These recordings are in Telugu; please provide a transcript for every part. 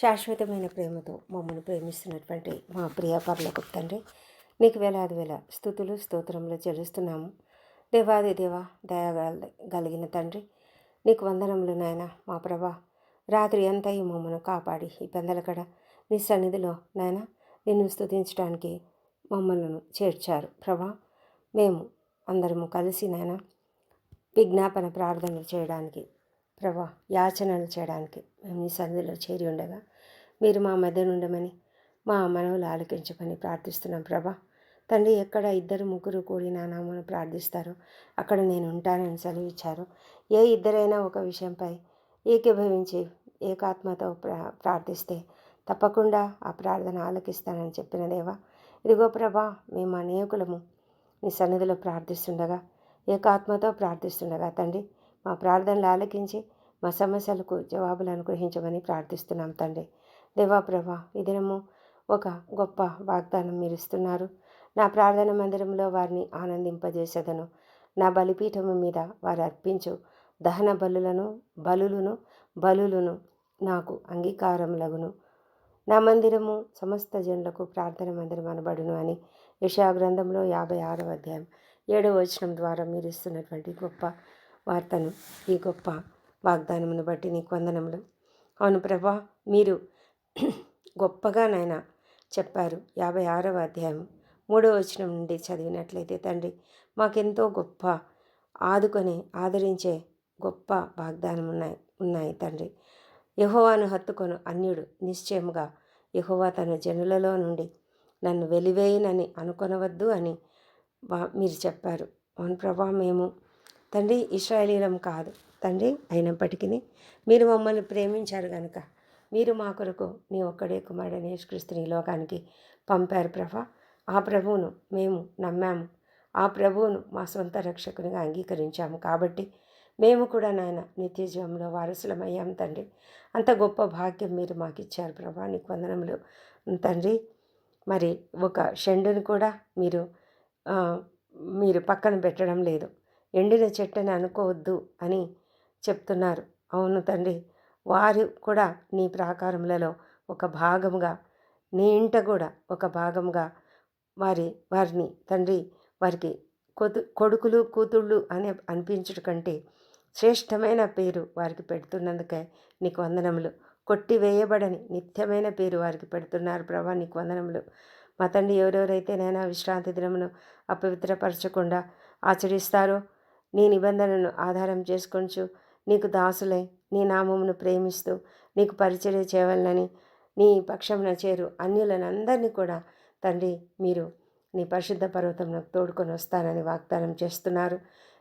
శాశ్వతమైన ప్రేమతో మమ్మల్ని ప్రేమిస్తున్నటువంటి మా ప్రియ పర్లకు తండ్రి నీకు వేలాది వేల స్థుతులు స్తోత్రములు చెల్లిస్తున్నాము. దేవాది దేవ దయ కలిగిన తండ్రి నీకు వందనములు నాయన మా ప్రభా. రాత్రి అంతా ఈ మమ్మను కాపాడి ఈ పెందలకడ నీ సన్నిధిలో నాయన నిన్ను స్తుతించడానికి మమ్మల్ని చేర్చారు. ప్రభా మేము అందరము కలిసి నాయన విజ్ఞాపన ప్రార్థనలు చేయడానికి ప్రభా యాచనలు చేయడానికి మేము నీ సన్నిధిలో చేరి ఉండగా మీరు మా మధ్య ఉండమని మా మనవులు ఆలకించమని ప్రార్థిస్తున్నాం ప్రభా. తండ్రి ఎక్కడ ఇద్దరు ముగ్గురు కూడి నా నామను ప్రార్థిస్తారో అక్కడ నేను ఉంటానని సెలవిచ్చారు. ఏ ఇద్దరైనా ఒక విషయంపై ఏకీభవించి ఏకాత్మతో ప్రా ప్రార్థిస్తే తప్పకుండా ఆ ప్రార్థన ఆలకిస్తానని చెప్పిన దేవా. ఇదిగో ప్రభా మేము అనేకులము నీ సన్నిధిలో ప్రార్థిస్తుండగా ఏకాత్మతో ప్రార్థిస్తుండగా తండ్రి మా ప్రార్థనలు ఆలకించి మా సమస్యలకు జవాబులు అనుగ్రహించమని ప్రార్థిస్తున్నాం తండ్రి. దేవా ఇదనము ఒక గొప్ప వాగ్దానం మీరు ఇస్తున్నారు నా ప్రార్థన మందిరంలో వారిని ఆనందింపజేసేదను. నా బలిపీఠము మీద వారు అర్పించు దహన బలులను బలులను బలులను నాకు అంగీకారములగును. నా మందిరము సమస్త జనులకు ప్రార్థన మందిరం అనబడును అని యషా గ్రంథంలో యాభై ఆరవ అధ్యాయం ఏడవ వచనం ద్వారా మీరు ఇస్తున్నటువంటి గొప్ప వార్తను ఈ గొప్ప వాగ్దానమును బట్టి నీకు వందనములు. అవును ప్రభా మీరు గొప్పగా నాయన చెప్పారు. యాభై ఆరవ అధ్యాయం మూడవ వచనం నుండి చదివినట్లయితే తండ్రి మాకెంతో గొప్ప ఆదుకొని ఆదరించే గొప్ప వాగ్దానం ఉన్నాయి ఉన్నాయి తండ్రి. యహోవాను హత్తుకొను అన్యుడు నిశ్చయముగా యహోవా తన జనులలో నుండి నన్ను వెలివేయనని అనుకొనవద్దు అని మీరు చెప్పారు. అవును ప్రభా మేము తండ్రి ఇస్రాయలీలం కాదు తండ్రి అయినప్పటికీ మీరు మమ్మల్ని ప్రేమించారు కనుక మీరు మా కొరకు నీ ఒక్కడే కుమారుడైన యేసుక్రీస్తుని లోకానికి పంపారు ప్రభా. ఆ ప్రభువును మేము నమ్మాము. ఆ ప్రభువును మా సొంత రక్షకునిగా అంగీకరించాము. కాబట్టి మేము కూడా నాయన నిత్య జీవంలో వారసులమయ్యాం తండ్రి. అంత గొప్ప భాగ్యం మీరు మాకు ఇచ్చారు ప్రభా. నీకు వందనములు తండ్రి. మరి ఒక షెండును కూడా మీరు మీరు పక్కన పెట్టడం లేదు. ఎండిన చెట్టుని అనుకోవద్దు అని చెప్తున్నారు. అవును తండ్రి. వారు కూడా నీ ప్రాకారములలో ఒక భాగముగా నీ ఇంట కూడా ఒక భాగముగా వారి వారిని తండ్రి వారికి కొతు కొడుకులు కూతుళ్ళు అని అనిపించడం కంటే శ్రేష్టమైన పేరు వారికి పెడుతున్నందుకే నీకు వందనములు. కొట్టివేయబడని నిత్యమైన పేరు వారికి పెడుతున్నారు ప్రభా నీకు వందనములు. మా తండ్రి ఎవరెవరైతే నైనా విశ్రాంతి దినమును అపవిత్రపరచకుండా ఆచరిస్తారో నీ నిబంధనను ఆధారం చేసుకొంచు నీకు దాసులై నీ నామమును ప్రేమిస్తూ నీకు పరిచర్య చేయవలనని నీ పక్షమున చేరు. అన్యులనందరినీ కూడా తండ్రి మీరు నీ పరిశుద్ధ పర్వతంలో తోడుకొని వస్తానని వాగ్దానం చేస్తున్నారు.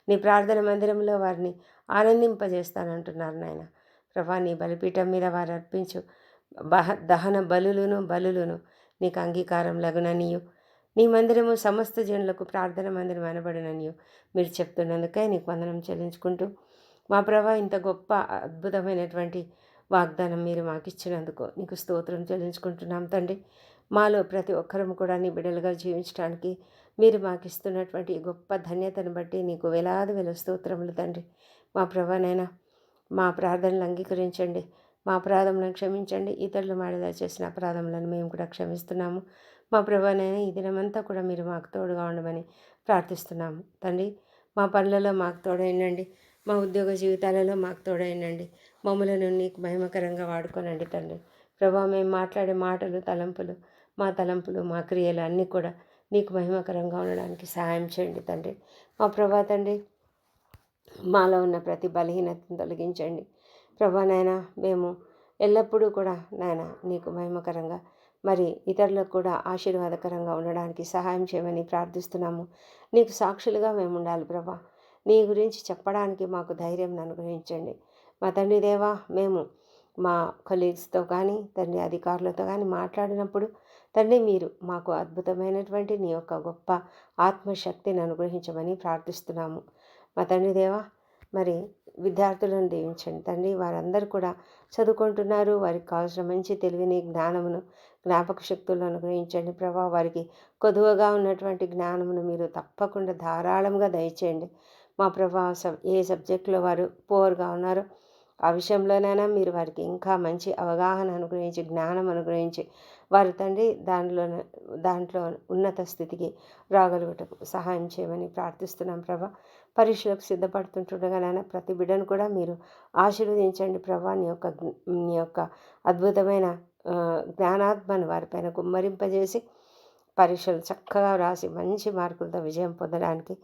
నీ ప్రార్థన మందిరంలో వారిని ఆనందింపజేస్తానంటున్నారు నాయన. ప్రభా నీ బలిపీఠం మీద వారు అర్పించు బహ దహన బలులను బలులను నీకు అంగీకారం లగుననియు. నీ మందిరము సమస్త జనులకు ప్రార్థన మందిరం అనబడిననియు. మీరు చెప్తున్నందుకే నీకు వందనం చెల్లించుకుంటూ మా ప్రభా ఇంత గొప్ప అద్భుతమైనటువంటి వాగ్దానం మీరు మాకు ఇచ్చినందుకు నీకు స్తోత్రం చెల్లించుకుంటున్నాం తండ్రి. మాలో ప్రతి ఒక్కరము కూడా నీ బిడ్డలుగా జీవించడానికి మీరు మాకు ఇస్తున్నటువంటి గొప్ప ధన్యతను బట్టి నీకు వేలాది వేల స్తోత్రములు తండ్రి. మా ప్రభానైనా మా ప్రార్థనలు అంగీకరించండి. మా అపరాధములను క్షమించండి. ఇతరులు మాడదా చేసిన అపరాధములను మేము కూడా క్షమిస్తున్నాము. మా ప్రభానైనా ఈ దినమంతా కూడా మీరు మాకు తోడుగా ఉండమని ప్రార్థిస్తున్నాము తండ్రి. మా పనులలో మాకు తోడైనండి. మా ఉద్యోగ జీవితాలలో మాకు తోడైనండి. మమ్మలను నీకు మహిమకరంగా వాడుకోనండి తండ్రి ప్రభా మేము మాట్లాడే మాటలు తలంపులు మా తలంపులు మా క్రియలు అన్నీ కూడా నీకు మహిమకరంగా ఉండడానికి సహాయం చేయండి తండ్రి. మా ప్రభా తండ్రి మాలో ఉన్న ప్రతి బలహీనతను తొలగించండి. ప్రభా నాయన మేము ఎల్లప్పుడూ కూడా నాయన నీకు మహిమకరంగా మరి ఇతరులకు కూడా ఆశీర్వాదకరంగా ఉండడానికి సహాయం చేయమని ప్రార్థిస్తున్నాము. నీకు సాక్షులుగా మేము ఉండాలి ప్రభా. నీ గురించి చెప్పడానికి మాకు ధైర్యం అనుగ్రహించండి. మా తండ్రి దేవా మేము మా కొలీగ్స్తో కానీ తండ్రి అధికారులతో కానీ మాట్లాడినప్పుడు తండ్రి మీరు మాకు అద్భుతమైనటువంటి నీ యొక్క గొప్ప ఆత్మశక్తిని అనుగ్రహించమని ప్రార్థిస్తున్నాము. మా తండ్రి దేవా మరి విద్యార్థులను దీవించండి. తండ్రి వారందరూ కూడా చదువుకుంటున్నారు. వారికి కావాల్సిన మంచి తెలివిని జ్ఞానమును జ్ఞాపక శక్తులను అనుగ్రహించండి ప్రభా. వారికి కొదువగా ఉన్నటువంటి జ్ఞానమును మీరు తప్పకుండా ధారాళంగా దయచేయండి. మా ప్రభా ఏ సబ్జెక్టులో వారు పోర్గా ఉన్నారో ఆ విషయంలోనైనా మీరు వారికి ఇంకా మంచి అవగాహన అనుగ్రహించి జ్ఞానం అనుగ్రహించి వారి తండ్రి దానిలో దాంట్లో ఉన్నత స్థితికి రాగలుగుటకు సహాయం చేయమని ప్రార్థిస్తున్నాం ప్రభా. పరీక్షలకు సిద్ధపడుతుంటుండగా నాయన ప్రతి బిడ్డను కూడా మీరు ఆశీర్వదించండి ప్రభా. నీ యొక్క నీ యొక్క అద్భుతమైన జ్ఞానాత్మను వారిపైన గుమ్మరింపజేసి పరీక్షలు చక్కగా రాసి మంచి మార్కులతో విజయం పొందడానికి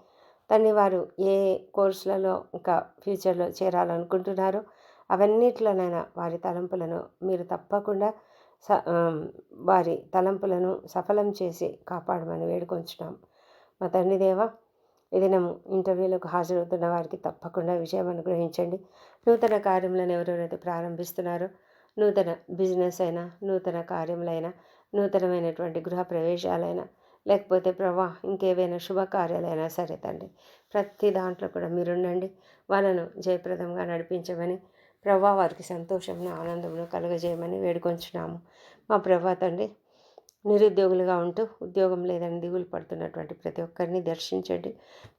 దాన్ని వారు ఏ కోర్సులలో ఇంకా ఫ్యూచర్లో చేరాలనుకుంటున్నారో అవన్నిట్లోనైనా వారి తలంపులను మీరు తప్పకుండా స వారి తలంపులను సఫలం చేసి కాపాడమని వేడుకొంచున్నాం. మా తండ్రి దేవ ఈ దినము ఇంటర్వ్యూలకు హాజరవుతున్న వారికి తప్పకుండా విజయం అనుగ్రహించండి. నూతన కార్యములను ఎవరెవరైతే ప్రారంభిస్తున్నారో నూతన బిజినెస్ అయినా నూతన కార్యములైనా నూతనమైనటువంటి గృహ ప్రవేశాలైనా లేకపోతే ప్రభా ఇంకేవైనా శుభకార్యాలైనా సరే తండ్రి ప్రతి దాంట్లో కూడా మీరుండండి. వాళ్ళను జయప్రదంగా నడిపించమని ప్రభా వారికి సంతోషమును ఆనందమును కలుగజేయమని వేడుకొంచున్నాము. మా ప్రభా తండ్రి నిరుద్యోగులుగా ఉంటూ ఉద్యోగం లేదని దిగులు పడుతున్నటువంటి ప్రతి ఒక్కరిని దర్శించండి.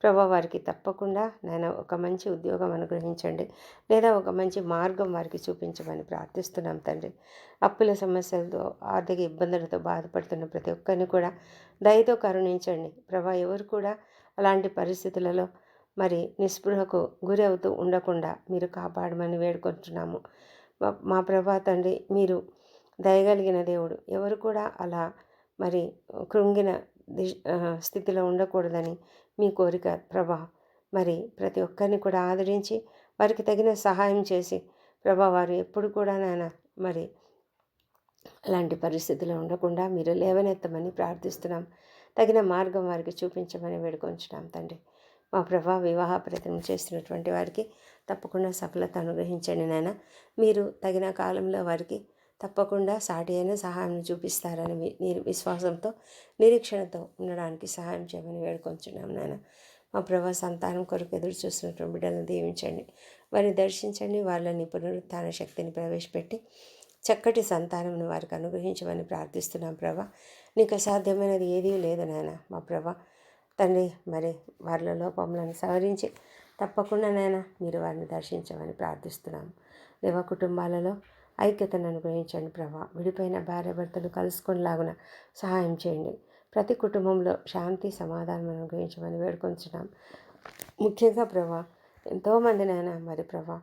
ప్రభా వారికి తప్పకుండా నేను ఒక మంచి ఉద్యోగం అనుగ్రహించండి. లేదా ఒక మంచి మార్గం వారికి చూపించమని ప్రార్థిస్తున్నాం తండ్రి. అప్పుల సమస్యలతో ఆర్థిక ఇబ్బందులతో బాధపడుతున్న ప్రతి ఒక్కరిని కూడా దయతో కరుణించండి. ప్రభా ఎవరు కూడా అలాంటి పరిస్థితులలో మరి నిస్పృహకు గురి అవుతూ ఉండకుండా మీరు కాపాడమని వేడుకుంటున్నాము. మా ప్రభా తండ్రి మీరు దయగలిగిన దేవుడు. ఎవరు కూడా అలా మరి కృంగిన స్థితిలో ఉండకూడదని మీ కోరిక ప్రభా. మరి ప్రతి ఒక్కరిని కూడా ఆదరించి వారికి తగిన సహాయం చేసి ప్రభా వారు ఎప్పుడు కూడా నాయన మరి అలాంటి పరిస్థితిలో ఉండకుండా మీరు లేవనెత్తమని ప్రార్థిస్తున్నాం. తగిన మార్గం వారికి చూపించమని వేడుకొంచున్నాం తండ్రి. మా ప్రభా వివాహ ప్రయత్నం చేస్తున్నటువంటి వారికి తప్పకుండా సఫలత అనుగ్రహించండి నాయన. మీరు తగిన కాలంలో వారికి తప్పకుండా సాటి అయిన సహాయం చూపిస్తారని మీరు విశ్వాసంతో నిరీక్షణతో ఉండడానికి సహాయం చేయమని వేడుకొంచున్నాం నాయన. మా ప్రభా సంతానం కొరకు ఎదురు చూస్తున్నటువంటి బిడ్డలను దీవించండి. వారిని దర్శించండి. వాళ్ళని పునరుత్థాన శక్తిని ప్రవేశపెట్టి చక్కటి సంతానంను వారికి అనుగ్రహించమని ప్రార్థిస్తున్నాం ప్రభా. నీకు అసాధ్యమైనది ఏదీ లేదు నాయన. మా ప్రభా తండ్రి మరి వారిలో లోపములను సవరించి తప్పకుండా నాయన మీరు వారిని దర్శించమని ప్రార్థిస్తున్నాము దేవ కుటుంబాలలో ఐక్యతను అనుగ్రహించండి ప్రభా. విడిపోయిన భార్యాభర్తలు కలుసుకునేలాగున సహాయం చేయండి. ప్రతి కుటుంబంలో శాంతి సమాధానం అనుగ్రహించమని వేడుకొంచున్నాం. ముఖ్యంగా ప్రభా ఎంతోమంది నాయన మరి ప్రభా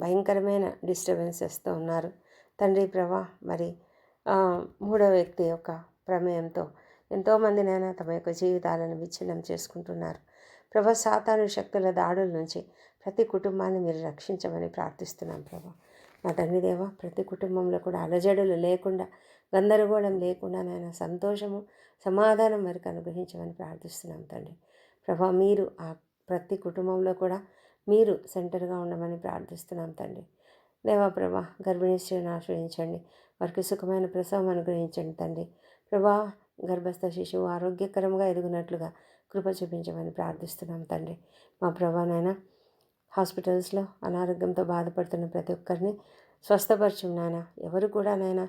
భయంకరమైన డిస్టర్బెన్సెస్తో ఉన్నారు. తండ్రి ప్రభా మరి మూడో వ్యక్తి యొక్క ప్రమేయంతో ఎంతోమంది నాయన తమ యొక్క జీవితాలను విచ్ఛిన్నం చేసుకుంటున్నారు. ప్రభా సాతాను శక్తుల దాడుల నుంచి ప్రతి కుటుంబాన్ని మీరు రక్షించమని ప్రార్థిస్తున్నాం ప్రభా. మా తండ్రి ప్రతి కుటుంబంలో కూడా అలజడులు లేకుండా గందరగోళం లేకుండా నాయన సంతోషము సమాధానం వారికి అనుగ్రహించమని ప్రార్థిస్తున్నాం తండ్రి. ప్రభా మీరు ఆ ప్రతి కుటుంబంలో కూడా మీరు సెంటర్గా ఉండమని ప్రార్థిస్తున్నాం తండ్రి. దేవా ప్రభా గర్భిణీ స్త్రీని ఆశ్రయించండి వారికి సుఖమైన ప్రసవం అనుగ్రహించండి తండ్రి. ప్రభా గర్భస్థ శిశువు ఆరోగ్యకరంగా ఎదుగునట్లుగా కృప చూపించమని ప్రార్థిస్తున్నాం తండ్రి. మా ప్రభానైనా హాస్పిటల్స్లో అనారోగ్యంతో బాధపడుతున్న ప్రతి ఒక్కరిని స్వస్థపరచు నాయన. ఎవరు కూడా నాయన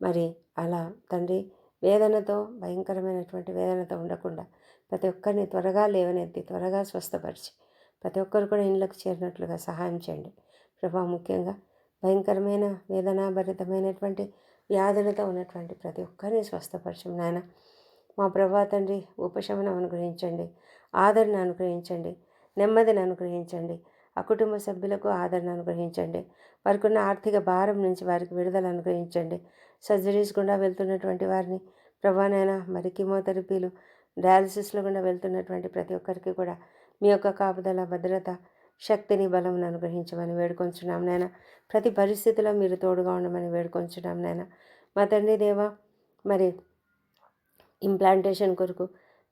మరి అలా తండ్రి వేదనతో భయంకరమైనటువంటి వేదనతో ఉండకుండా ప్రతి ఒక్కరిని త్వరగా లేవనెత్తి త్వరగా స్వస్థపరిచి ప్రతి ఒక్కరు కూడా ఇండ్లకు చేరినట్లుగా సహాయం చేయండి. ప్రభా ముఖ్యంగా భయంకరమైన వేదనాభరితమైనటువంటి వ్యాధులతో ఉన్నటువంటి ప్రతి ఒక్కరిని స్వస్థపరచం నాయన. మా ప్రభా తండ్రి ఉపశమనం అనుగ్రహించండి ఆదరణ అనుగ్రహించండి నెమ్మదిని అనుగ్రహించండి ఆ కుటుంబ సభ్యులకు ఆదరణ అనుగ్రహించండి. వారికి ఉన్న ఆర్థిక భారం నుంచి వారికి విడుదల అనుగ్రహించండి. సర్జరీస్ గుండా వెళ్తున్నటువంటి వారిని ప్రభానైనా మరి కీమోథెరపీలు డయాలసిస్లో గుండా వెళ్తున్నటువంటి ప్రతి ఒక్కరికి కూడా మీ యొక్క కాపుదల భద్రత శక్తిని బలం అనుగ్రహించమని వేడుకొంచున్నాం నాయన. ప్రతి పరిస్థితిలో మీరు తోడుగా ఉండమని వేడుకొంచున్నాం నాయన. మా తండ్రి దేవ మరి ఇంప్లాంటేషన్ కొరకు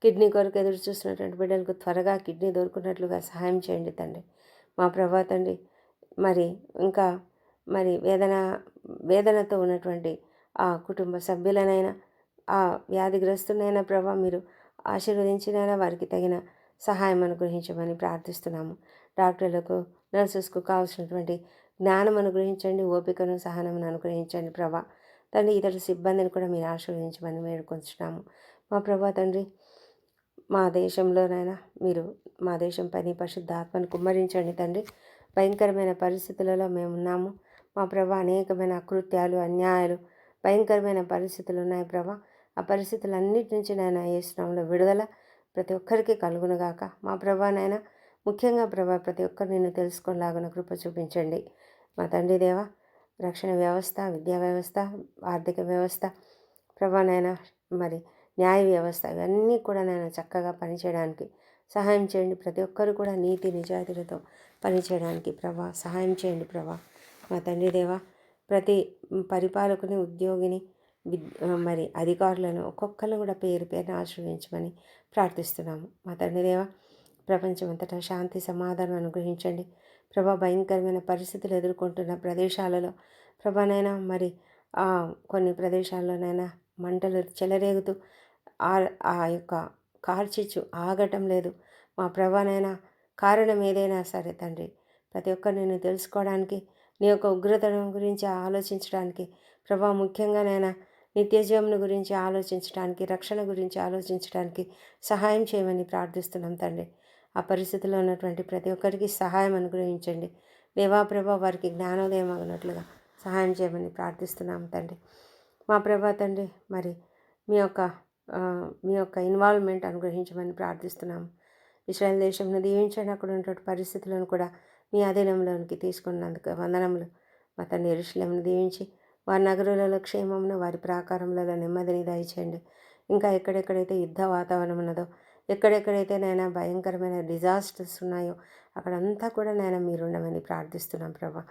కిడ్నీ కొరకు ఎదురు చూస్తున్నటువంటి బిడ్డలకు త్వరగా కిడ్నీ దొరుకున్నట్లుగా సహాయం చేయండి తండ్రి. మా ప్రభా తండ్రి మరి ఇంకా మరి వేదన వేదనతో ఉన్నటువంటి ఆ కుటుంబ సభ్యులనైనా ఆ వ్యాధిగ్రస్తునైనా ప్రభా మీరు ఆశీర్వదించినైనా వారికి తగిన సహాయం అనుగ్రహించమని ప్రార్థిస్తున్నాము. డాక్టర్లకు నర్సెస్కు కావాల్సినటువంటి జ్ఞానం అనుగ్రహించండి ఓపికను సహనం అనుగ్రహించండి ప్రభా. తండ్రి ఇతర సిబ్బందిని కూడా మీరు ఆశీర్వదించమని వేడుకొంచున్నాము. మా ప్రభా తండ్రి మా దేశంలోనైనా మీరు మా దేశం పని పరిశుద్ధాత్మను కుమ్మరించండి తండ్రి. భయంకరమైన పరిస్థితులలో మేము ఉన్నాము. మా ప్రభా అనేకమైన అకృత్యాలు అన్యాయాలు భయంకరమైన పరిస్థితులు ఉన్నాయి ప్రభా. ఆ పరిస్థితులన్నిటి నుంచి నాయన ఏసునామంలో విడుదల ప్రతి ఒక్కరికి కలుగునుగాక మా ప్రభానైనా ముఖ్యంగా ప్రభా ప్రతి ఒక్కరు నిన్ను తెలుసుకునేలాగున కృప చూపించండి. మా తండ్రి దేవ రక్షణ వ్యవస్థ విద్యా వ్యవస్థ ఆర్థిక వ్యవస్థ ప్రభానైనా మరి న్యాయ వ్యవస్థ ఇవన్నీ కూడా నేను చక్కగా పనిచేయడానికి సహాయం చేయండి. ప్రతి ఒక్కరు కూడా నీతి నిజాయితీలతో పనిచేయడానికి ప్రభా సహాయం చేయండి ప్రభా. మా తండ్రి దేవా ప్రతి పరిపాలకుని ఉద్యోగిని విద్ మరి అధికారులను ఒక్కొక్కరు కూడా పేరు పేరును ఆశ్రయించమని ప్రార్థిస్తున్నాము. మా తండ్రి దేవ ప్రపంచమంతటా శాంతి సమాధానం అనుగ్రహించండి. ప్రభా భయంకరమైన పరిస్థితులు ఎదుర్కొంటున్న ప్రదేశాలలో ప్రభానైనా మరి కొన్ని ప్రదేశాల్లోనైనా మంటలు చెలరేగుతూ ఆ యొక్క కార్చిచ్చు ఆగటం లేదు. మా ప్రభానైనా కారణం ఏదైనా సరే తండ్రి ప్రతి ఒక్కరు నేను తెలుసుకోవడానికి నీ యొక్క ఉగ్రతను గురించి ఆలోచించడానికి ప్రభా ముఖ్యంగానైనా నిత్యజీవమును గురించి ఆలోచించడానికి రక్షణ గురించి ఆలోచించడానికి సహాయం చేయమని ప్రార్థిస్తున్నాం తండ్రి. ఆ పరిస్థితిలో ఉన్నటువంటి ప్రతి ఒక్కరికి సహాయం అనుగ్రహించండి. దేవాప్రభ వారికి జ్ఞానోదయం అగినట్లుగా సహాయం చేయమని ప్రార్థిస్తున్నాం తండ్రి. మా ప్రభా తండ్రి మరి మీ యొక్క మీ యొక్క ఇన్వాల్వ్మెంట్ అనుగ్రహించమని ప్రార్థిస్తున్నాము ఇస్రాయల్ దేశంను దీవించండి. అక్కడ ఉన్నటువంటి పరిస్థితులను కూడా మీ అధీనంలోనికి తీసుకున్నందుకు వందనములు. మా తన ఇరుషులను దీవించి వారి నగరులలో క్షేమమును వారి ప్రాకారములలో నెమ్మదిని దయచేయండి. ఇంకా ఎక్కడెక్కడైతే యుద్ధ వాతావరణం ఉన్నదో ఎక్కడెక్కడైతే నైనా భయంకరమైన డిజాస్టర్స్ ఉన్నాయో అక్కడంతా కూడా నేను మీరుండమని ప్రార్థిస్తున్నాం ప్రభా.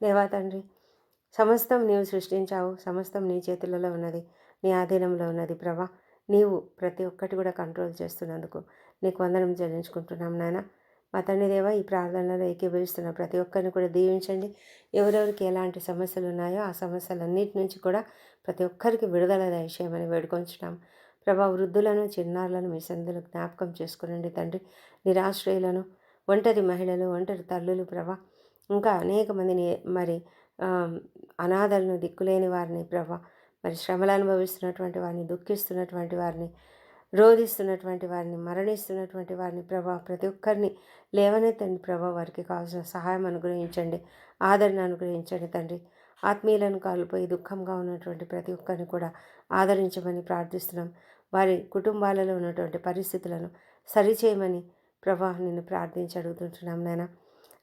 దేవా తండ్రి సమస్తం నీవు సృష్టించావు. సమస్తం నీ చేతులలో ఉన్నది నీ ఆధీనంలో ఉన్నది ప్రభా. నీవు ప్రతి ఒక్కటి కూడా కంట్రోల్ చేస్తున్నందుకు నీకు వందనం చెల్లించుకుంటున్నాం నాయన. మా తండ్రి దేవ ఈ ప్రార్థనలో ఏకీభవిస్తున్న ప్రతి ఒక్కరిని కూడా దీవించండి. ఎవరెవరికి ఎలాంటి సమస్యలు ఉన్నాయో ఆ సమస్యలన్నిటి నుంచి కూడా ప్రతి ఒక్కరికి విడుదల దయచేయమని వేడుకొంచున్నాం. ప్రభా వృద్ధులను చిన్నారులను మీ సందులు జ్ఞాపకం చేసుకునండి తండ్రి. నిరాశ్రయులను ఒంటరి మహిళలు ఒంటరి తల్లులు ప్రభా. ఇంకా అనేక మందిని మరి అనాథలను దిక్కులేని వారిని ప్రభా మరి శ్రమలు అనుభవిస్తున్నటువంటి వారిని దుఃఖిస్తున్నటువంటి వారిని రోధిస్తున్నటువంటి వారిని మరణిస్తున్నటువంటి వారిని ప్రభా ప్రతి ఒక్కరిని లేవనెత్తండి ప్రభా వారికి కావాల్సిన సహాయం అనుగ్రహించండి ఆదరణ అనుగ్రహించండి తండ్రి. ఆత్మీయులను కాలిపోయి దుఃఖంగా ఉన్నటువంటి ప్రతి ఒక్కరిని కూడా ఆదరించమని ప్రార్థిస్తున్నాం. వారి కుటుంబాలలో ఉన్నటువంటి పరిస్థితులను సరిచేయమని ప్రభా నిన్ను ప్రార్థించి అడుగుతుంటున్నాం నాయన.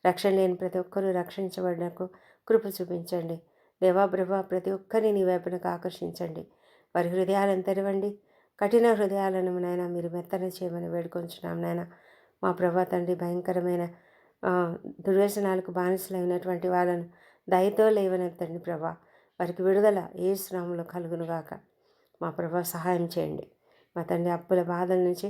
రక్షణ లేని ప్రతి ఒక్కరూ రక్షించబడినకు కృప చూపించండి. దేవా ప్రభా ప్రతి ఒక్కరిని నీ వైపునకు ఆకర్షించండి. వారి హృదయాలను తెరవండి. కఠిన హృదయాలను నాయన మీరు మెత్తన చేయమని వేడుకొంచున్నాం నాయన. మా ప్రభా తండ్రి భయంకరమైన దుర్వ్యసనాలకు బానిసలైనటువంటి వాళ్ళను దయతో లేవనెత్తండి ప్రభా. వారికి విడుదల ఏ శ్రమంలో కలుగునుగాక మా ప్రభా సహాయం చేయండి. మా తండ్రి అప్పుల బాధల నుంచి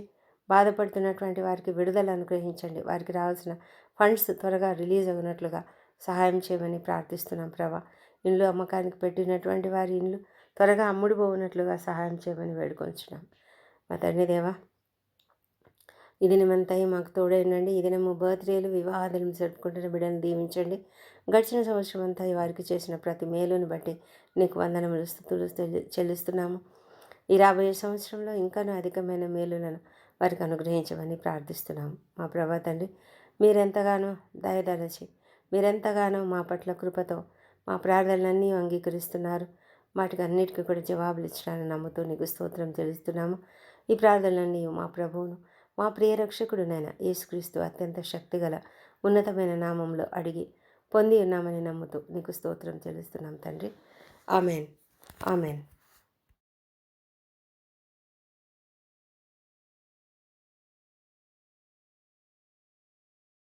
బాధపడుతున్నటువంటి వారికి విడుదల అనుగ్రహించండి. వారికి రావాల్సిన ఫండ్స్ త్వరగా రిలీజ్ అయినట్లుగా సహాయం చేయమని ప్రార్థిస్తున్నాం ప్రభా. ఇండ్లు అమ్మకానికి పెట్టినటువంటి వారి ఇండ్లు త్వరగా అమ్ముడుపోవునట్లుగా సహాయం చేయమని వేడుకొంచున్నాం. మా తండ్రి దేవా ఇది నిమంతాయి మాకు తోడైనండి. ఇది దినము బర్త్డేలు వివాహాలు జరుపుకుంటున్న బిడ్డను దీవించండి. గడిచిన సంవత్సరం అంతా వారికి చేసిన ప్రతి మేలుని బట్టి నీకు వందనములు స్థుతులు చెల్లిస్తున్నాము. ఈ రాబోయే సంవత్సరంలో ఇంకానూ అధికమైన మేలులను వారికి అనుగ్రహించమని ప్రార్థిస్తున్నాము. మా ప్రభా తండ్రి మీరెంతగానో దయదలచి మీరెంతగానో మా పట్ల కృపతో మా ప్రార్థనలన్నీ అంగీకరిస్తున్నారు. వాటికి అన్నిటికీ కూడా జవాబులు ఇచ్చినారని నమ్ముతూ నీకు స్తోత్రం తెలుస్తున్నాము ఈ ప్రార్థనలన్నీ మా ప్రభువును మా ప్రియ రక్షకుడునైన యేసుక్రీస్తు అత్యంత శక్తిగల ఉన్నతమైన నామంలో అడిగి పొంది ఉన్నామని నమ్ముతూ నీకు స్తోత్రం చెల్లిస్తున్నాం తండ్రి. ఆమెన్. ఆమెన్.